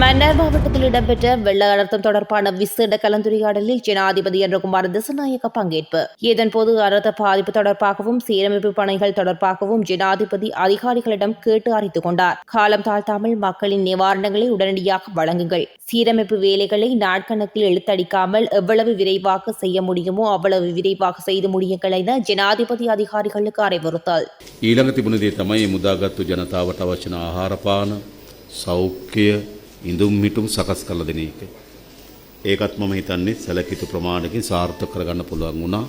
மன்னார் மாவட்டத்தில் இடம்பெற்ற வெள்ள அனர்த்தம் தொடர்பான விசேட கலந்துரையாடலில் ஜனாதிபதி என்றகுமார் திசநாயக்க பங்கேற்பு இதன்போது அனர்த்த பாதிப்பு தொடர்பாகவும் சீரமைப்பு பணிகள் தொடர்பாகவும் ஜனாதிபதி அதிகாரிகளிடம் கேட்டு அறிந்து கொண்டார் காலம் தாழ்த்தாமல் மக்களின் நிவாரணங்களை உடனடியாக வழங்குங்கள் சீரமைப்பு வேலைகளை நாட்கணக்கில் இழுத்தடிக்காமல் எவ்வளவு விரைவாக செய்ய முடியுமோ அவ்வளவு விரைவாக செய்து முடியுங்கள் என ஜனாதிபதி அதிகாரிகளுக்கு அறிவுறுத்தல் ඊළඟ තිබුණ දේ තමයි මුදාගත්තු ජනතාවට අවශ්‍යන ආහාරපාන සෞඛ්‍ය ඉඳුම් මිටුම් සකස් කළ දෙන එක. ඒකත් මම හිතන්නේ සැලකිතු ප්‍රමාණකින් සාර්ථක කරගන්න පුළුවන් වුණා.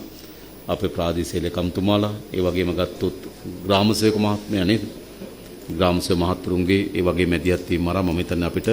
අපේ ප්‍රාදේශීය ලේකම්තුමාලා ඒ වගේම ගත්තොත් ග්‍රාමසේවක මහත්මයා නේද? ග්‍රාමසේවක මහත්තුරුන්ගේ ඒ වගේ මැදිහත් වීම මරා මම හිතන්නේ අපිට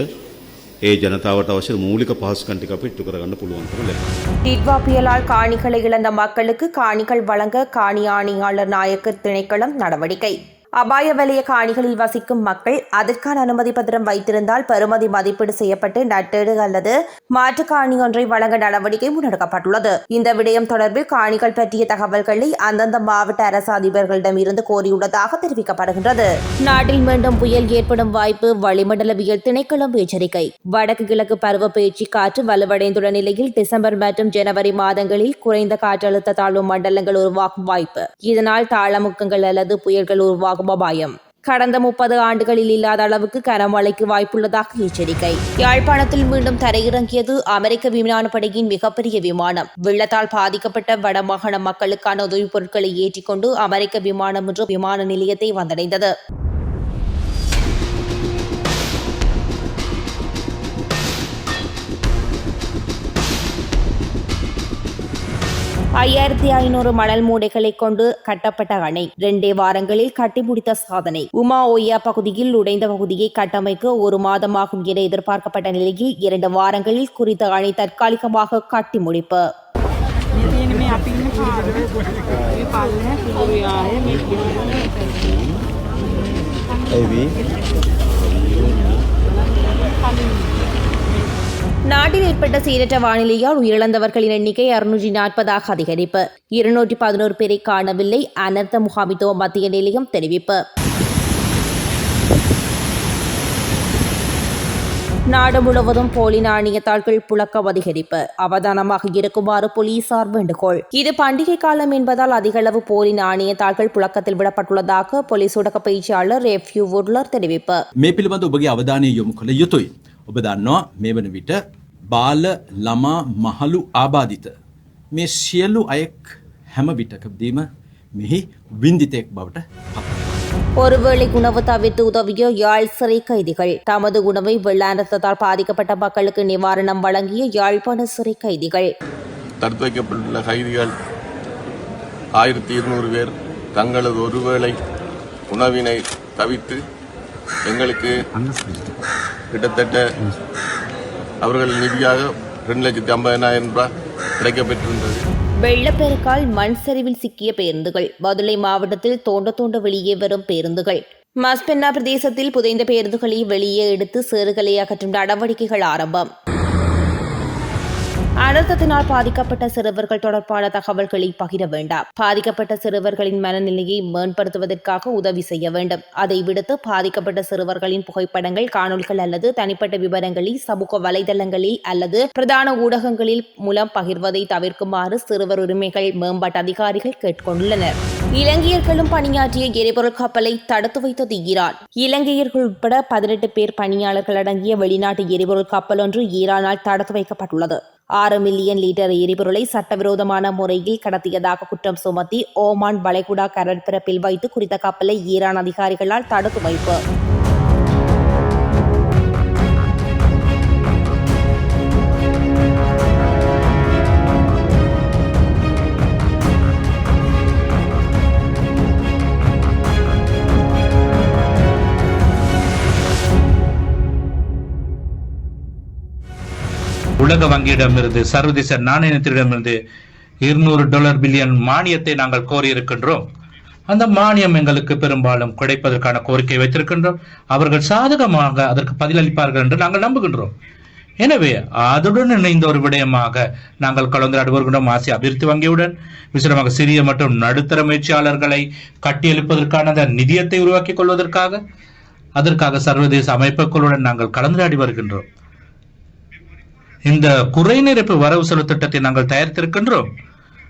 ඒ ජනතාවට අවශ්‍ය මූලික පහසුකම් ටික අපිට ඉටු කරගන්න පුළුවන්කම ලැබෙනවා. டிட்வா புயலால் காணிகளை இழந்த மக்களுக்கு காணிகள் வழங்க காணி ஆணையாளர் நாயக்க திணைக்களம் நடவடிக்கை அபாய வலய காணிகளில் வசிக்கும் மக்கள் அதற்கான அனுமதி பத்திரம் வைத்திருந்தால் பெறுமதி மதிப்பீடு செய்யப்பட்டு நட்டீடு அல்லது மாற்று காணி ஒன்றை வழங்க நடவடிக்கை முன்னெடுக்கப்பட்டுள்ளது. இந்த விடயம் தொடர்பில் காணிகள் பற்றிய தகவல்களை அந்தந்த மாவட்ட அரசு அதிபர்களிடம் இருந்து கோரியுள்ளதாக தெரிவிக்கப்படுகின்றது. நாட்டில் மீண்டும் புயல் ஏற்படும் வாய்ப்பு வளிமண்டலவியல் திணைக்களம் எச்சரிக்கை. வடக்கு கிழக்கு பருவ பேச்சு காற்று வலுவடைந்துள்ள நிலையில் டிசம்பர் மற்றும் ஜனவரி மாதங்களில் குறைந்த காற்றழுத்த தாழ்வு மண்டலங்கள் உருவாகும் வாய்ப்பு. இதனால் தாளமுக்கங்கள் அல்லது புயல்கள் உருவாகும் அபாயம் கடந்த முப்பது ஆண்டுகளில் இல்லாத அளவுக்கு கனமழைக்கு வாய்ப்புள்ளதாக எச்சரிக்கை. யாழ்ப்பாணத்தில் மீண்டும் தரையிறங்கியது அமெரிக்க விமானப்படையின் மிகப்பெரிய விமானம். வெள்ளத்தால் பாதிக்கப்பட்ட வடமாகாண மக்களுக்கான உதவிப் பொருட்களை ஏற்றிக்கொண்டு அமெரிக்க விமானம் ஒன்று விமான நிலையத்தை வந்தடைந்தது. ஐயாயிரத்தி ஐநூறு மணல் மூடைகளை கொண்டு கட்டப்பட்ட அணை. இரண்டே வாரங்களில் கட்டி முடித்த சாதனை. உமா ஒய்யா பகுதியில் உடைந்த பகுதியை கட்டமைக்க ஒரு மாதமாகும் என எதிர்பார்க்கப்பட்ட நிலையில் இரண்டு வாரங்களில் குறித்த அணை தற்காலிகமாக கட்டி முடிப்பு. මේ நாட்டில் ஏற்பட்ட சீரற்ற வானிலையால் உயிரிழந்தவர்களின் எண்ணிக்கை அறுநூற்றி நாற்பதாக அதிகரிப்பு. இருநூற்றி பதினோரு பேரை காணவில்லை அனர்த்த முகாமித்துவ மத்திய நிலையம் தெரிவிப்பு. நாடு முழுவதும் போலி நாணயத்தாள்கள் புழக்கம் அதிகரிப்பு. அவதானமாக இருக்குமாறு போலீசார் வேண்டுகோள். இது பண்டிகை காலம் என்பதால் அதிகளவு போலி நாணயத்தாள்கள் புழக்கத்தில் விடப்பட்டுள்ளதாக போலீஸ் ஊடக பேச்சாளர் ரெஃப்யூ வுட்லர் தெரிவிப்பு. මේ පිළිබඳ ඔබගේ අවධානය යොමු කළ යුතුයි. ඔබ දන්නවා මේ වන විට බාල ළමා මහලු ආබාධිත. මේ සියල්ලු අයෙක් හැම විටකදීම මෙහි වින්දිතයෙක් බවට පත්. ஒருவேளை உணவு தவிர்த்து உதவிய யாழ் சிறை கைதிகள் தமது உணவை வெள்ளாரத்தத்தால் பாதிக்கப்பட்ட மக்களுக்கு நிவாரணம் வழங்கிய யாழ்ப்பாண சிறை கைதிகள் தடுத்து வைக்கப்பட்டுள்ள கைதிகள் ஆயிரத்தி இருநூறு பேர் தங்களது ஒருவேளை உணவினை தவிர்த்து எங்களுக்கு கிட்டத்தட்ட அவர்கள் நிதியாக ரெண்டு லட்சத்தி ஐம்பதனாயிரம் ரூபாய் கிடைக்கப்பெற்றிருந்தது. வெள்ளப்பெருக்கால் மண் சரிவில் சிக்கிய பேருந்துகள் மதுரை மாவட்டத்தில் தோண்ட தோண்ட வெளியே வரும் பேருந்துகள். மஸ்பென்னா பிரதேசத்தில் புதைந்த பேருந்துகளை வெளியே எடுத்து சேறுகளை அகற்றும் நடவடிக்கைகள் ஆரம்பம். அனர்த்தத்தினால் பாதிக்கப்பட்ட சிறுவர்கள் தொடர்பான தகவல்களை பகிர வேண்டாம். பாதிக்கப்பட்ட சிறுவர்களின் மனநிலையை மேம்படுத்துவதற்காக உதவி செய்ய வேண்டும். அதை விடுத்து பாதிக்கப்பட்ட சிறுவர்களின் புகைப்படங்கள் காணொலிகள் அல்லது தனிப்பட்ட விவரங்களை சமூக வலைதளங்களில் அல்லது பிரதான ஊடகங்களில் மூலம் பகிர்வதை தவிர்க்குமாறு சிறுவர் உரிமைகள் மேம்பாட்டு அதிகாரிகள் கேட்டுக்கொண்டுள்ளனர். இலங்கையர்களும் பணியாற்றிய எரிபொருள் கப்பலை தடுத்து வைத்தது ஈரான். இலங்கையர்கள் உட்பட பதினெட்டு பேர் பணியாளர்கள் அடங்கிய வெளிநாட்டு எரிபொருள் கப்பல் ஒன்று ஈரானால் தடுத்து வைக்கப்பட்டுள்ளது. ஆறு மில்லியன் லிட்டர் எரிபொருளை சட்டவிரோதமான முறையில் கடத்தியதாக குற்றம் சுமத்தி ஓமான் வளைகுடா கடற்பரப்பில் வைத்து குறித்த கப்பலை ஈரான் அதிகாரிகளால் தடுத்து வைப்பு. உலக வங்கியிடமிருந்து சர்வதேச நாணயத்திடமிருந்து இருநூறு டாலர் பில்லியன் மானியத்தை நாங்கள் கோரியிருக்கின்றோம். அந்த மானியம் எங்களுக்கு பெரும்பாலும் கிடைப்பதற்கான கோரிக்கை வைத்திருக்கின்றோம். அவர்கள் சாதகமாக அதற்கு பதிலளிப்பார்கள் என்று நாங்கள் நம்புகின்றோம். எனவே அதுடன் இணைந்த ஒரு விடயமாக நாங்கள் கலந்துரையாடி வருகின்றோம். ஆசிய அபிவிருத்தி வங்கியுடன் விசேடமாக சிறிய மற்றும் நடுத்தர முயற்சியாளர்களை கட்டியெழுப்பதற்கான அந்த நிதியத்தை உருவாக்கிக் கொள்வதற்காக அதற்காக சர்வதேச அமைப்புகளுடன் நாங்கள் கலந்துரையாடி வருகின்றோம். இந்த குறைநிரப்பு வரவு செலவு திட்டத்தை நாங்கள் தயாரித்திருக்கின்றோம்.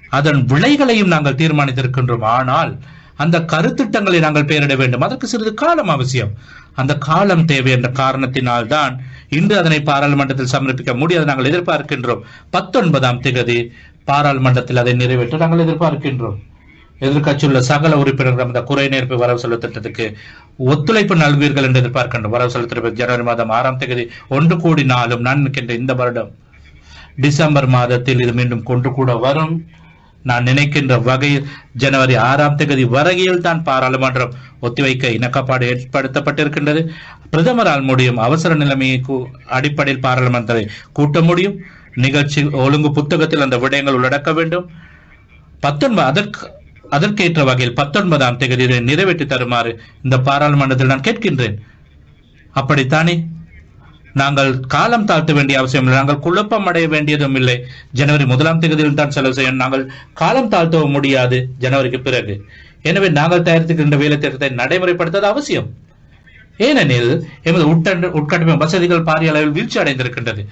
அதன் விலைகளையும் நாங்கள் தீர்மானித்திருக்கின்றோம். ஆனால் அந்த கருத்திட்டங்களை நாங்கள் பெயரிட வேண்டும். அதற்கு சிறிது காலம் அவசியம். அந்த காலம் தேவை என்ற காரணத்தினால் தான் இன்று அதனை பாராளுமன்றத்தில் சமர்ப்பிக்க முடியாது நாங்கள் எதிர்பார்க்கின்றோம். பத்தொன்பதாம் திகதி பாராளுமன்றத்தில் அதை நிறைவேற்ற நாங்கள் எதிர்பார்க்கின்றோம். எதிர்க்கட்சியுள்ள சகல உறுப்பினர்கள் இந்த குறை நேர்ப்பு வரவு செலவு திட்டத்துக்கு ஒத்துழைப்பு நல்வீர்கள் என்று எதிர்பார்க்கின்றோம். வரவு செலவு திட்டம் ஜனவரி மாதம் ஆறாம் தேதி ஒன்று கூடி நாளும் நன்கின்ற இந்த வருடம். டிசம்பர் மாதத்தில் இது மீண்டும் கொண்டு கூட வரும். நான் நினைக்கின்ற வகையில் ஜனவரி ஆறாம் தேதி வரையில் தான் பாராளுமன்றம் ஒத்திவைக்க இணக்கப்பாடு ஏற்படுத்தப்பட்டிருக்கின்றது. பிரதமரால் முடியும் அவசர நிலைமையை அடிப்படையில் பாராளுமன்றத்தை கூட்ட முடியும். நிகழ்ச்சி ஒழுங்கு புத்தகத்தில் அந்த விடயங்கள் உள்ளடக்க வேண்டும். பத்தொன்பது அதற்கு அதற்கேற்ற வகையில் பத்தொன்பதாம் தேதியிலே நிறைவேற்றி தருமாறு இந்த பாராளுமன்றத்தில் நான் கேட்கின்றேன். அப்படித்தானே? நாங்கள் காலம் தாழ்த்த வேண்டிய அவசியம் இல்லை. நாங்கள் குழப்பம் அடைய வேண்டியதும் இல்லை. ஜனவரி முதலாம் தேதியில் தான் செலவு செய்யும் நாங்கள் காலம் தாழ்த்தவும் முடியாது ஜனவரிக்கு பிறகு. எனவே நாங்கள் தயாரித்துக்கின்ற வேலை திட்டத்தை நடைமுறைப்படுத்துவது அவசியம். ஏனெனில் எமது உட்கட்ட உட்கட்டமைப்பு வசதிகள் பாரிய அளவில் வீழ்ச்சி அடைந்திருக்கின்றது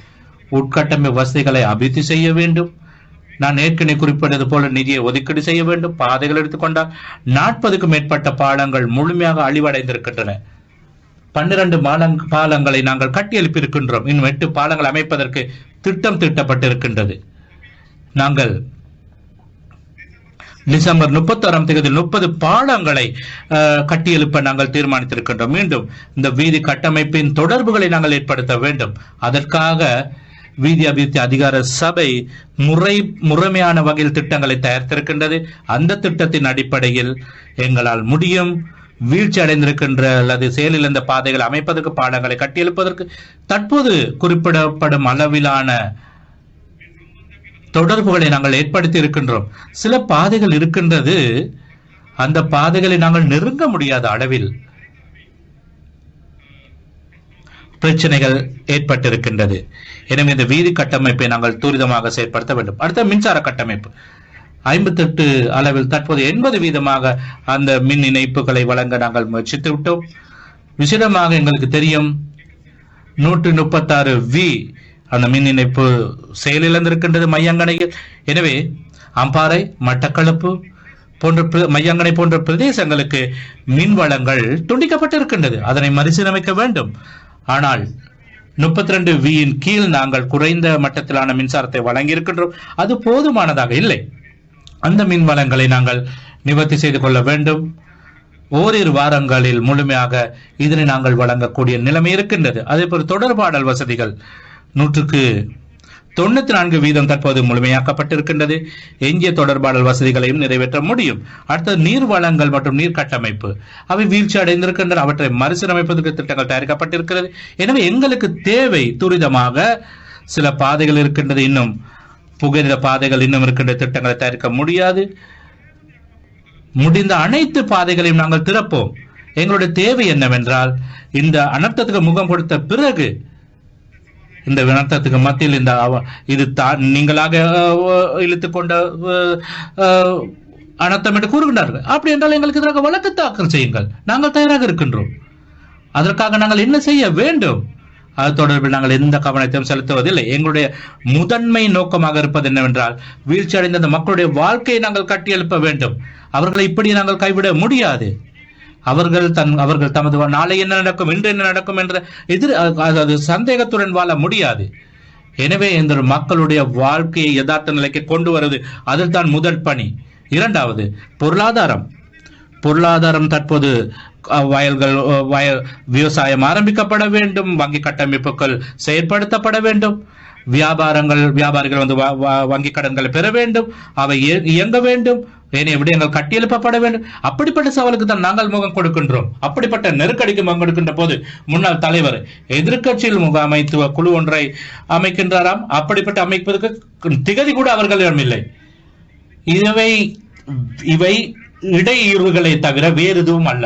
உட்கட்டமைப்பு வசதிகளை அபிவிருத்தி செய்ய வேண்டும். நான் ஏற்கனவே குறிப்பிட்டது போல நிதியை ஒதுக்கீடு செய்ய வேண்டும் பாதைகள் எடுத்துக்கொண்டால் நாற்பதுக்கும் மேற்பட்ட பாலங்கள் முழுமையாக அழிவடைந்திருக்கின்றன. பன்னிரண்டு மாலங் பாலங்களை நாங்கள் கட்டியெழுப்பியிருக்கின்றோம். இன்னும் எட்டு பாலங்கள் அமைப்பதற்கு திட்டம் திட்டப்பட்டிருக்கின்றது. நாங்கள் டிசம்பர் முப்பத்தாறாம் தேதி முப்பது பாலங்களை கட்டியெழுப்ப நாங்கள் தீர்மானித்திருக்கின்றோம். மீண்டும் இந்த வீதி கட்டமைப்பின் தொடர்புகளை நாங்கள் ஏற்படுத்த வேண்டும். அதற்காக வீதி அபிவிருத்தி அதிகார சபை முறை முறைமையான வகையில் திட்டங்களை தயாரித்திருக்கின்றது. அந்த திட்டத்தின் அடிப்படையில் எங்களால் முடியும். வீழ்ச்சி அடைந்திருக்கின்ற அல்லது செயலிழந்த பாதைகளை அமைப்பதற்கு பாலங்களை கட்டியெழுப்பதற்கு தற்போது குறிப்பிடப்படும் அளவிலான தொடர்புகளை நாங்கள் ஏற்படுத்தி இருக்கின்றோம். சில பாதைகள் இருக்கின்றது. அந்த பாதைகளை நாங்கள் நெருங்க முடியாத அளவில் பிரச்சனைகள் ஏற்பட்டிருக்கின்றது. எனவே இந்த வீதி கட்டமைப்பை நாங்கள் துரிதமாக செயற்படுத்த வேண்டும். அடுத்த மின்சார கட்டமைப்பு. ஐம்பத்தெட்டு அளவில் தற்போது எண்பது வீதமாக அந்த மின் இணைப்புகளை வழங்க நாங்கள் முயற்சித்து விட்டோம். விசேடமாக எங்களுக்கு தெரியும் நூற்று முப்பத்தாறு வி அந்த மின் இணைப்பு செயலிழந்திருக்கின்றது மையங்கணையில். எனவே அம்பாறை மட்டக்களப்பு போன்ற மையங்கனை போன்ற பிரதேசங்களுக்கு மின் வளங்கள் துண்டிக்கப்பட்டிருக்கின்றது. அதனை மறுசீரமைக்க வேண்டும். ஆனால் முப்பத்தி ரெண்டு வியின் கீழ் நாங்கள் குறைந்த மட்டத்திலான மின்சாரத்தை வழங்கியிருக்கின்றோம். அது போதுமானதாக இல்லை. அந்த மின் வளங்களை நாங்கள் நிவர்த்தி செய்து கொள்ள வேண்டும். ஓரிரு வாரங்களில் முழுமையாக இதனை நாங்கள் வழங்கக்கூடிய நிலைமை இருக்கின்றது. அதே போல் தொடர்பாடல் வசதிகள் நூற்றுக்கு தொண்ணூத்தி நான்கு வீதம் தற்போது முழுமையாக்கப்பட்டிருக்கின்றது. எஞ்சிய தொடர்பாடல் வசதிகளையும் நிறைவேற்ற முடியும். அடுத்தது நீர் வளங்கள் மற்றும் நீர் கட்டமைப்பு. அவை வீழ்ச்சி அடைந்திருக்கின்றன. அவற்றை மறுசீரமைப்பதற்கு திட்டங்கள் தயாரிக்கப்பட்டிருக்கிறது. எனவே எங்களுக்கு தேவை துரிதமாக சில பாதைகள் இருக்கின்றது. இன்னும் புகையில பாதைகள் இன்னும் இருக்கின்ற திட்டங்களை தயாரிக்க முடியாது. முடிந்த அனைத்து பாதைகளையும் நாங்கள் திறப்போம். எங்களுடைய தேவை என்னவென்றால் இந்த அனர்த்தத்துக்கு முகம் கொடுத்த பிறகு இந்த வினத்தத்துக்கு மத்தியில் இந்த இது தான் நீங்களாக அஹ், கொண்ட அனர்த்தம் என்று கூறுகின்றார்கள். அப்படி என்றால் எங்களுக்கு எதிராக வழக்கு தாக்கல் செய்யுங்கள். நாங்கள் தயாராக இருக்கின்றோம். அதற்காக நாங்கள் என்ன செய்ய வேண்டும்? அது தொடர்பில் நாங்கள் எந்த கவனத்தையும் செலுத்துவதில்லை. எங்களுடைய முதன்மை நோக்கமாக இருப்பது என்னவென்றால் வீழ்ச்சி அடைந்த அந்த மக்களுடைய வாழ்க்கையை நாங்கள் கட்டியெழுப்ப வேண்டும். அவர்களை இப்படி நாங்கள் கைவிட முடியாது. அவர்கள் தன் அவர்கள் தமது நாளை என்ன நடக்கும் இன்று என்ன நடக்கும் என்ற எதிர் அது- அது சந்தேகத்துடன் வாழ முடியாது. எனவே இந்த மக்களுடைய வாழ்க்கையை யதார்த்த நிலைக்கு கொண்டு வருவது அதில் தான் முதல் பணி. இரண்டாவது பொருளாதாரம். பொருளாதாரம் தற்போது வயல்கள் வயல் விவசாயம் ஆரம்பிக்கப்பட வேண்டும் வங்கி கட்டமைப்புகள் செயற்படுத்தப்பட வேண்டும். வியாபாரங்கள் வியாபாரிகள் வந்து வ- வ- வங்கி கடன்களை பெற வேண்டும் அவை இயங்க வேண்டும். ஏனைய விடயங்கள் கட்டியெழுப்பப்பட வேண்டும். அப்படிப்பட்ட சவாலுக்கு தான் நாங்கள் முகம் கொடுக்கின்றோம். அப்படிப்பட்ட நெருக்கடிக்கு முகம் கொடுக்கின்ற போது முன்னாள் தலைவர் எதிர்க்கட்சியில் முகாமைத்துவ குழு ஒன்றை அமைக்கின்றாராம். அப்படிப்பட்ட அமைப்பதற்கு திகதி கூட அவர்களிடம் இல்லை. இவை இவை இடையூறுகளை தவிர வேறு எதுவும் அல்ல.